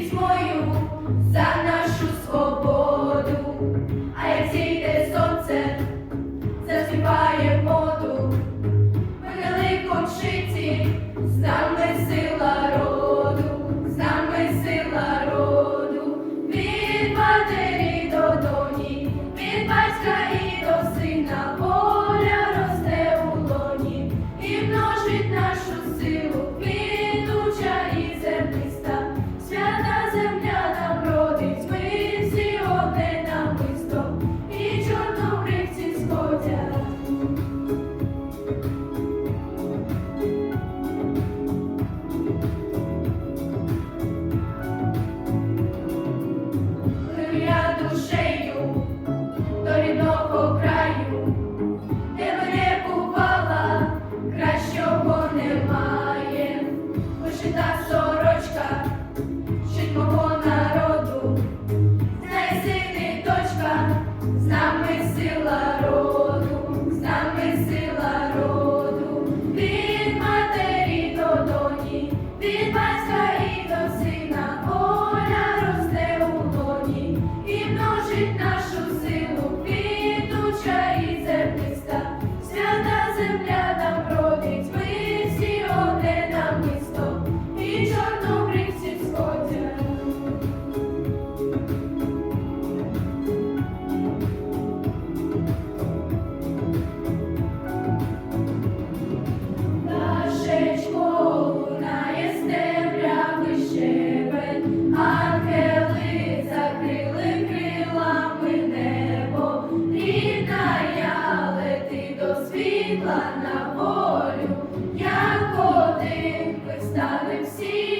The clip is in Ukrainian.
під твою за. краю, де мене бувала, кращого немає, вишита сорочка, жить народу, знай сини дочка, з роду, з роду, від матері до доні, від батька і до сина, оля росте у лоні і множить наш. світла на волю, як один ми встанем всі.